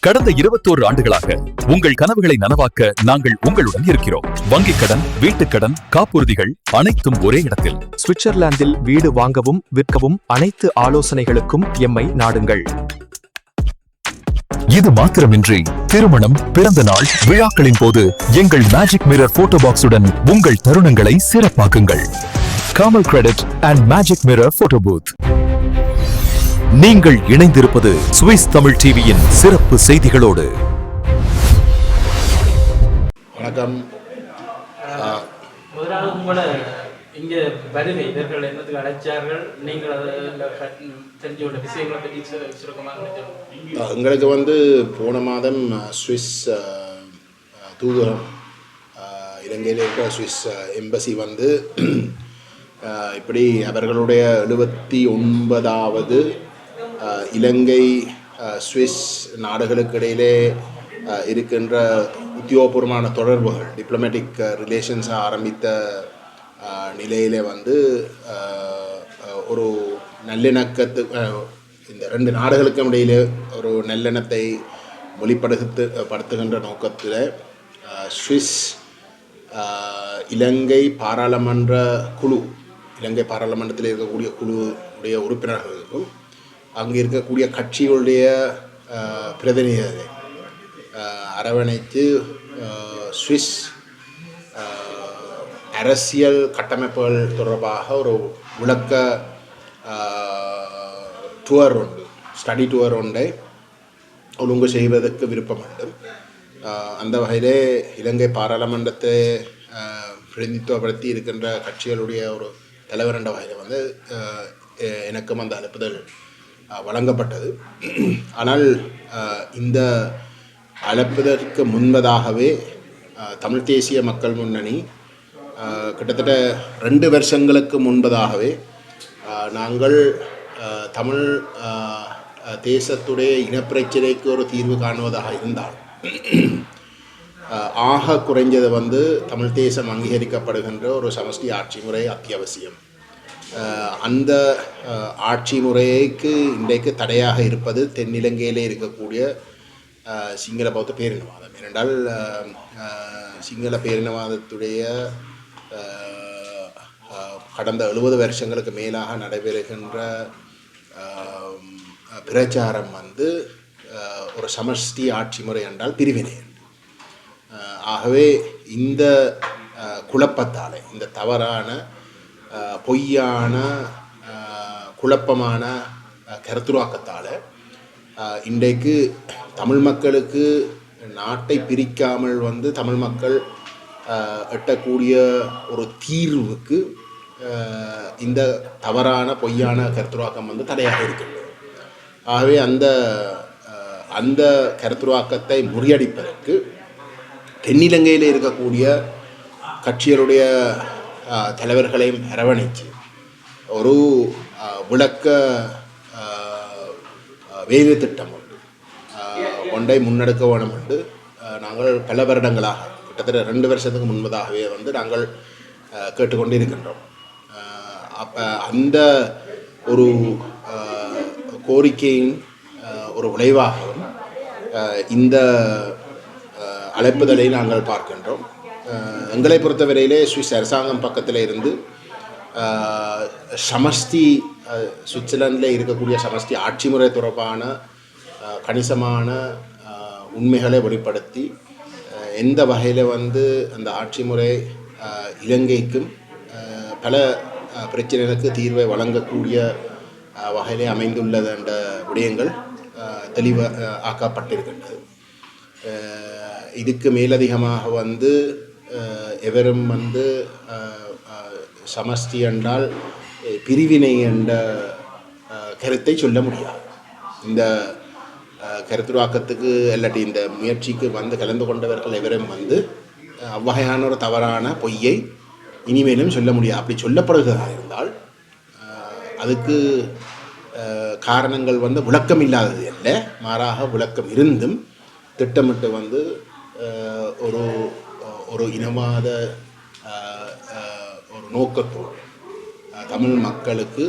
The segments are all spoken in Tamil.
கடந்த இருபத்தோரு ஆண்டுகளாக உங்கள் கனவுகளை நனவாக்க நாங்கள் உங்களுடன் இருக்கிறோம். வங்கிக் கடன் வீட்டுக் கடன் காப்புறுதிகள் அனைத்தும் ஒரே இடத்தில். சுவிட்சர்லாந்தில் வீடு வாங்கவும் விற்கவும் அனைத்து ஆலோசனைகளுக்கும் எம்மை நாடுங்கள். இது மாத்திரமின்றி திருமணம் பிறந்த நாள் விழாக்களின் போது எங்கள் மேஜிக் மிரர் போட்டோ பாக்ஸுடன் உங்கள் தருணங்களை சிறப்பாக்குங்கள். காமல் credit and magic mirror photo booth நீங்கள் இணைந்திருப்பது சுவிஸ் தமிழ் டிவியின் சிறப்பு செய்திகளோடு. வணக்கம். முதலாவது உங்களை இங்கே வருகை இவர்கள் என்னத்துக்கு அழைச்சார்கள்? நீங்கள் அதில் தெரிஞ்ச உள்ள விஷயங்களை பற்றி சுருக்கமாக எங்களுக்கு வந்து போன மாதம் சுவிஸ் தூதரம் இலங்கையில் இருக்கிற சுவிஸ் எம்பசி வந்து இப்படி அவர்களுடைய எழுபத்தி ஒன்பதாவது இலங்கை சுவிஸ் நாடுகளுக்கு இடையிலே இருக்கின்ற உத்தியோகபூர்வமான தொடர்புகள் டிப்ளமேட்டிக் ரிலேஷன்ஸை ஆரம்பித்த நிலையிலே வந்து ஒரு நல்லிணக்கத்து இந்த ரெண்டு நாடுகளுக்கும் இடையிலே ஒரு நல்லெண்ணத்தை வெளிப்படுத்து படுத்துகின்ற நோக்கத்தில் சுவிஸ் இலங்கை பாராளுமன்ற குழு இலங்கை பாராளுமன்றத்தில் இருக்கக்கூடிய குழு உடைய உறுப்பினர்களுக்கும் அங்கே இருக்கக்கூடிய கட்சிகளுடைய பிரதிநிதிகளை அரவணைத்து சுவிஸ் அரசியல் கட்டமைப்புகள் தொடர்பாக ஒரு விளக்க டூர் உண்டு ஸ்டடி டூர் ஒன்றை ஒழுங்கு செய்வதற்கு விருப்பம் உண்டு அந்த வகையிலே இலங்கை பாராளுமன்றத்தை அஹ், பிரதிநிதித்துவப்படுத்தி இருக்கின்ற கட்சிகளுடைய ஒரு தலைவர் என்ற வகையில் வந்து எனக்கும் அந்த அனுப்புதல் வழங்கப்பட்டது. ஆனால் இந்த அழைப்பதற்கு முன்பதாகவே தமிழ் தேசிய மக்கள் முன்னணி கிட்டத்தட்ட ரெண்டு வருஷங்களுக்கு முன்பதாகவே நாங்கள் தமிழ் தேசத்துடைய இனப்பிரச்சனைக்கு ஒரு தீர்வு காணுவதாக இருந்தால் ஆக குறைஞ்சது வந்து தமிழ் தேசம் அங்கீகரிக்கப்படுகின்ற ஒரு சமஷ்டி ஆட்சி முறை அத்தியாவசியம். அந்த ஆட்சி முறைக்கு இன்றைக்கு தடையாக இருப்பது தென்னிலங்கையிலே இருக்கக்கூடிய சிங்கள பௌத்த பேரினவாதம் ஏனென்றால் சிங்கள பேரினவாதத்துடைய கடந்த எழுபது வருஷங்களுக்கு மேலாக நடைபெறுகின்ற பிரச்சாரம் வந்து ஒரு சமஷ்டி ஆட்சி முறை என்றால் பிரிவினை என்று. ஆகவே இந்த குழப்பத்தாலே இந்த தவறான பொய்யான குழப்பமான கருத்துருவாக்கத்தால் இன்றைக்கு தமிழ் மக்களுக்கு நாட்டை பிரிக்காமல் வந்து தமிழ் மக்கள் எட்டக்கூடிய ஒரு தீர்வுக்கு இந்த தவறான பொய்யான கருத்துருவாக்கம் வந்து தடையாக இருக்கின்றது. ஆகவே அந்த அந்த கருத்துருவாக்கத்தை முறியடிப்பதற்கு தென்னிலங்கையில் இருக்கக்கூடிய கட்சிகளுடைய தலைவர்களையும் அரவணைச்சு. ஒரு விளக்க வேலை திட்டம் உண்டு. ஒன்றை முன்னெடுக்க வேணும் என்று நாங்கள் பல வருடங்களாக கிட்டத்தட்ட ரெண்டு வருஷத்துக்கு முன்பதாகவே வந்து நாங்கள் கேட்டுக்கொண்டு இருக்கின்றோம் அப்போ அந்த ஒரு கோரிக்கையின் ஒரு விளைவாகவும் இந்த அழைப்புதலை நாங்கள் பார்க்கின்றோம். எங்களை பொறுத்தவரையிலே சுவிஸ் அரசாங்கம் பக்கத்தில் இருந்து சமஷ்டி சுவிட்சர்லாந்தில் இருக்கக்கூடிய சமஷ்டி ஆட்சி முறை தொடர்பான கணிசமான உண்மைகளை வெளிப்படுத்தி எந்த வகையில் வந்து அந்த ஆட்சி முறை இலங்கைக்கும் பல பிரச்சனைகளுக்கு தீர்வை வழங்கக்கூடிய வகையிலே அமைந்துள்ளது என்ற விடயங்கள் தெளிவாக ஆக்கப்பட்டிருக்கின்றது. இதுக்கு மேலதிகமாக வந்து எவரும் வந்து சமஸ்தி சமஷ்டி என்றால் பிரிவினை என்ற கருத்தை சொல்ல முடியாது. இந்த கருத்துருவாக்கத்துக்கு இல்லாட்டி இந்த முயற்சிக்கு வந்து கலந்து கொண்டவர்கள் எவரும் வந்து அவ்வகையான ஒரு தவறான பொய்யை இனிமேலும் சொல்ல முடியாது. அப்படி சொல்லப்படுகிறதாக இருந்தால் அதுக்கு காரணங்கள் வந்து விளக்கம் இல்லாதது அல்ல. மாறாக விளக்கம் இருந்தும் திட்டமிட்டு வந்து ஒரு ஒரு இனவாத ஒரு நோக்கத்தோடு. தமிழ் மக்களுக்கு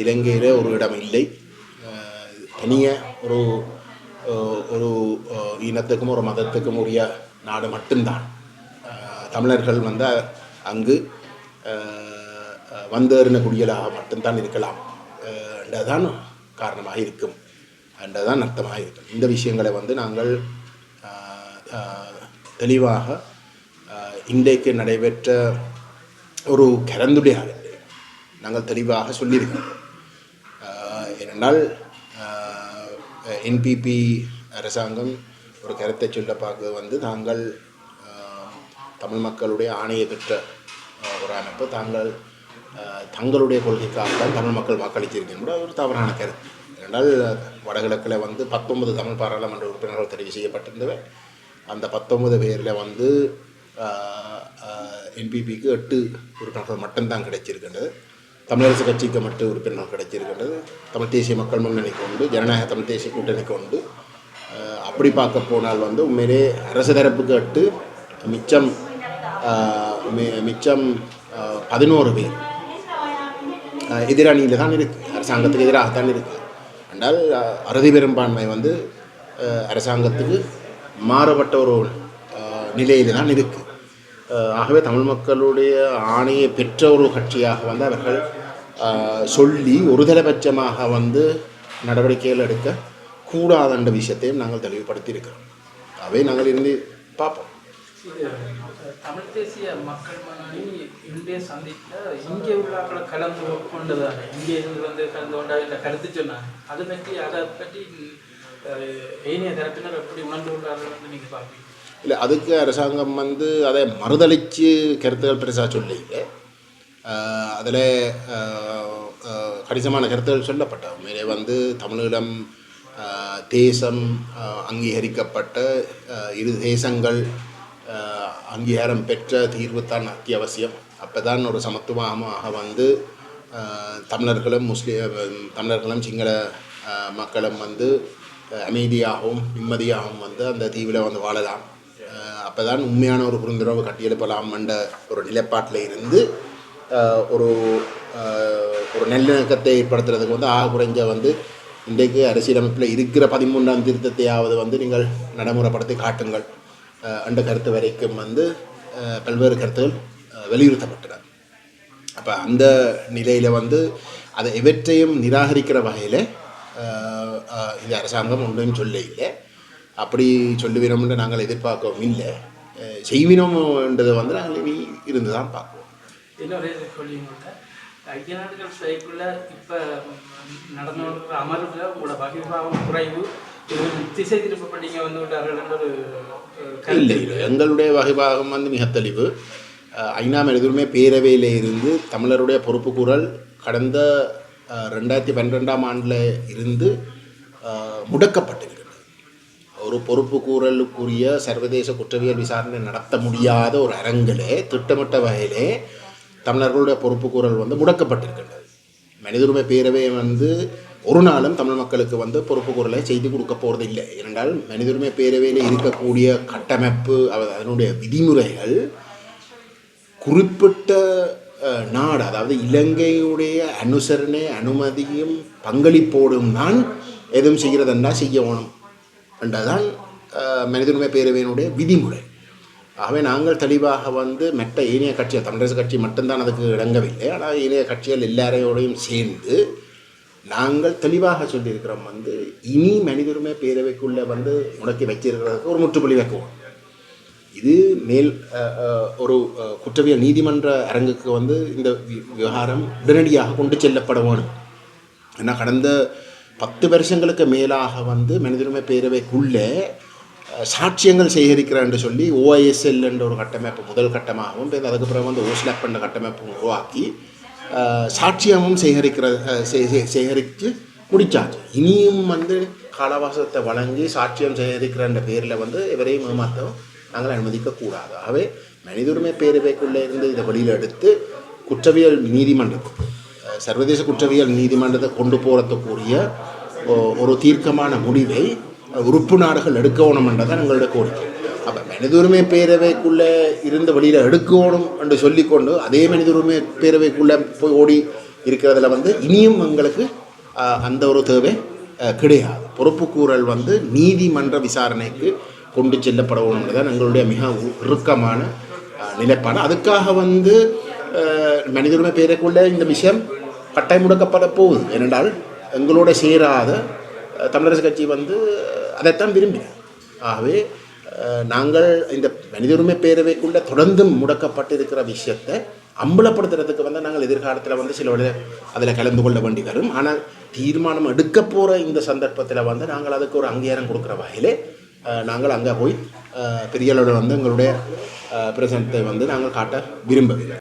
இலங்கையில் ஒரு இடம் இல்லை. தனியாக ஒரு ஒரு இனத்துக்கும் ஒரு மதத்துக்கும் உரிய நாடு மட்டும்தான். தமிழர்கள் வந்து அங்கு வந்தேறின குடியலாக மட்டும்தான் இருக்கலாம். என்றதான் காரணமாக இருக்கும். என்றதான் அர்த்தமாக இருக்கும். இந்த விஷயங்களை வந்து நாங்கள் தெளிவாக இன்றைக்கு நடைபெற்ற ஒரு கலந்துரையாடல் நாங்கள் தெளிவாக சொல்லியிருக்கிறோம். ஏனென்றால் என்பிபி அரசாங்கம் ஒரு கருத்தை சொல்ல பார்க்க வந்து தாங்கள் தமிழ் மக்களுடைய ஆணையை பெற்ற ஒரு அமைப்பு தாங்கள் தங்களுடைய கொள்கைக்காக தான் தமிழ் மக்கள் வாக்களித்திருக்கின்ற ஒரு தவறான கருத்து. ஏனென்றால் வடகிழக்கில் வந்து பத்தொன்பது தமிழ் பாராளுமன்ற உறுப்பினர்கள் தெரிவு செய்யப்பட்டிருந்தவை. அந்த பத்தொன்பது பேரில் வந்து என்பிபிக்கு எட்டு உறுப்பினர்கள் மட்டும்தான் கிடைச்சிருக்கின்றது. தமிழரசு கட்சிக்கு மட்டும் உறுப்பினர்கள் கிடைச்சிருக்கின்றது. தமிழ் தேசிய மக்கள் முன்னணிக்கு உண்டு ஜனநாயக தமிழ் தேசிய கூட்டணிக்கு உண்டு. அப்படி பார்க்க போனால் வந்து உண்மையிலே அரசு தரப்புக்கு எட்டு மிச்சம் மிச்சம் பதினோரு பேர். எதிரணியில் தான் இருக்குது அரசாங்கத்துக்கு எதிராகத்தான் இருக்குது என்றால் அறுதி பெரும்பான்மை வந்து அரசாங்கத்துக்கு மாறுபட்ட ஒரு நிலையில் தான் இருக்குது ஆகவே தமிழ் மக்களுடைய ஆணையை பெற்ற ஒரு கட்சியாக வந்து அவர்கள் சொல்லி ஒருதலைபட்சமாக வந்து நடவடிக்கைகள் எடுக்க கூடாதன்ற விஷயத்தையும் நாங்கள் தெளிவுபடுத்தி இருக்கிறோம் அவை நாங்கள் இருந்து பார்ப்போம். தமிழ் தேசிய மக்கள் முன்னணி இந்திய சந்திப்பில் இங்கே உள்ளாக்களை கலந்து கொண்டதானே இங்கே இருந்து வந்து கலந்து கொண்டா இல்லை கருத்து சொன்னாங்க. அதை பற்றி அதை பற்றி ஏனைய தரப்பினர் எப்படி உணர்ந்து கொண்டார்கள் நீங்கள் பார்ப்பீங்க இல்லை அதுக்கு அரசாங்கம் வந்து அதை மறுதளித்து கருத்துகள் பெருசாக சொல்லிங்க அதில் கணிசமான கருத்துகள் சொல்லப்பட்ட உண்மையிலே வந்து தமிழீழம் தேசம் அங்கீகரிக்கப்பட்ட இரு தேசங்கள் அங்கீகாரம் பெற்ற தீர்வு தான் அத்தியாவசியம். அப்போ தான் ஒரு சமத்துவமாக வந்து தமிழர்களும் முஸ்லீம் தமிழர்களும் சிங்கள மக்களும் வந்து அமைதியாகவும் நிம்மதியாகவும் வந்து அந்த தீவில் வந்து வாழலாம். அப்போ தான் உண்மையான ஒரு புரிந்துணர்வு கட்டியெழுப்பலாம் என்ற ஒரு நிலைப்பாட்டில் இருந்து ஒரு ஒரு நல்லிணக்கத்தை ஏற்படுத்துறதுக்கு வந்து ஆக குறைஞ்ச வந்து இன்றைக்கு அரசியலமைப்பில் இருக்கிற பதிமூன்றாம் திருத்தத்தையாவது வந்து நீங்கள் நடைமுறைப்படுத்தி காட்டுங்கள். அந்த என்ற கருத்து வரைக்கும் வந்து பல்வேறு கருத்துகள் வலியுறுத்தப்பட்டன. அப்போ அந்த நிலையில் வந்து அதை எவற்றையும் நிராகரிக்கிற வகையில் இந்த அரசாங்கம் ஒன்றும் சொல்ல இல்லை. அப்படி சொல்லுவினோம்னு நாங்கள் எதிர்பார்க்கவும் இல்லை. செய்வினோம்ன்றதை வந்து நாங்கள் இனி இருந்து தான் பார்க்குவோம் இன்னொரு ஐக்கிய நாடுகள் சபைக்குள்ள இப்போ நடந்து அமர்வில் உங்களோட வகைபாவம் குறைவு திசை திருப்பப்பட்டீங்க வந்து விட்டார்கள் இல்லை இல்லை. எங்களுடைய வகைபாகம் வந்து மிக தெளிவு. ஐநா எதுவுமே பேரவையில் இருந்து தமிழருடைய பொறுப்பு கடந்த ரெண்டாயிரத்தி பன்னிரெண்டாம் ஆண்டில் இருந்து முடக்கப்பட்டிருக்கிறது. ஒரு பொறுப்பு கூறலுக்குரிய சர்வதேச குற்றவியல் விசாரணை நடத்த முடியாத ஒரு அரங்கிலே திட்டமிட்ட வகையிலே தமிழர்களுடைய பொறுப்பு கூறல் வந்து முடக்கப்பட்டிருக்கின்றது. மனித உரிமை பேரவை வந்து ஒரு நாளும் தமிழ் மக்களுக்கு வந்து பொறுப்பு குரலை செய்து கொடுக்க போகிறது இல்லை ஏனென்றால் மனித உரிமை பேரவையில் இருக்கக்கூடிய கட்டமைப்பு அதனுடைய விதிமுறைகள் குறிப்பிட்ட நாடு அதாவது இலங்கையுடைய அனுசரணை அனுமதியும் பங்களிப்போடும் தான் எதுவும் செய்கிறதென்றா செய்யணும் என்றதான் அஹ், மனித உரிமை பேரவையினுடைய விதிமுறை. ஆகவே நாங்கள் தெளிவாக வந்து மற்ற ஏனைய கட்சிகள் தமிழரசு கட்சி மட்டும்தான் அதுக்கு இறங்கவில்லை ஆனால் ஏனைய கட்சிகள் எல்லாரையோடையும் சேர்ந்து நாங்கள் தெளிவாக சொல்லியிருக்கிறோம் வந்து இனி மனித பேரவைக்குள்ளே வந்து முடக்கி வச்சிருக்கிறதுக்கு ஒரு முற்றுப்புள்ளி வைக்குவோம். இது மேல் ஒரு குற்றவியல் நீதிமன்ற அரங்குக்கு வந்து இந்த வி- விவகாரம் உடனடியாக கொண்டு செல்லப்பட வேணும் ஏன்னா கடந்த பத்து வருஷங்களுக்கு மேலாக வந்து மனிதரிமை பேரவைக்குள்ளே சாட்சியங்கள் சேகரிக்கிறான்னு சொல்லி ஓஐஎஸ்எல்ன்ற ஒரு கட்டமைப்பு முதல் கட்டமாகவும் பிறகு அதுக்கப்புறம் வந்து ஓஸ்லாப் என்ற கட்டமைப்பு உருவாக்கி சாட்சியமும் சேகரிக்கிற சே- சேகரித்து முடித்தாச்சு. இனியும் வந்து காலவாசத்தை வழங்கி சாட்சியம் சேகரிக்கிறன்ற பேரில் வந்து எவரையும் ஏமாற்றவும் நாங்கள் அனுமதிக்கக்கூடாது. ஆகவே மனித உரிமை பேரவைக்குள்ளே இருந்து இதை வெளியில் எடுத்து குற்றவியல் நீதிமன்றத்துக்கு சர்வதேச குற்றவியல் நீதிமன்றத்தை கொண்டு போகிறதுக்குரிய ஒரு தீர்க்கமான முடிவை உறுப்பு நாடுகள் எடுக்கணும்ன்றதான் எங்களுடைய கோரிக்கை. அப்போ மனித உரிமை பேரவைக்குள்ளே இருந்து வெளியில் எடுக்கணும் என்று சொல்லிக்கொண்டு அதே மனித உரிமை பேரவைக்குள்ளே போய் ஓடி இருக்கிறதுல வந்து இனியும் எங்களுக்கு அந்த ஒரு தேவை கிடையாது. பொறுப்புக்கூறல் வந்து நீதிமன்ற விசாரணைக்கு கொண்டு செல்லப்படணும் தான் எங்களுடைய மிக இறுக்கமான நிலைப்பாடு. அதுக்காக வந்து அஹ், மனித உரிமை இந்த விஷயம் கட்டாயம் முடக்கப்பட போகுது ஏனென்றால் எங்களோட சேராத தமிழரசு கட்சி வந்து அதைத்தான் விரும்பினார் ஆகவே நாங்கள் இந்த மனித உரிமை பேரவைக்குள்ள தொடர்ந்து முடக்கப்பட்டிருக்கிற விஷயத்தை அம்பலப்படுத்துறதுக்கு வந்து நாங்கள் எதிர்காலத்தில் வந்து சில அதில் கலந்து கொள்ள வேண்டி வரும். ஆனால் தீர்மானம் எடுக்க போகிற இந்த சந்தர்ப்பத்தில் வந்து நாங்கள் அதுக்கு ஒரு அங்கீகாரம் கொடுக்குற வகையிலே நாங்கள் அங்கே போய் பெரியளவில் வந்து எங்களுடைய பிரசனத்தை வந்து நாங்கள் காட்ட விரும்பவில்லை.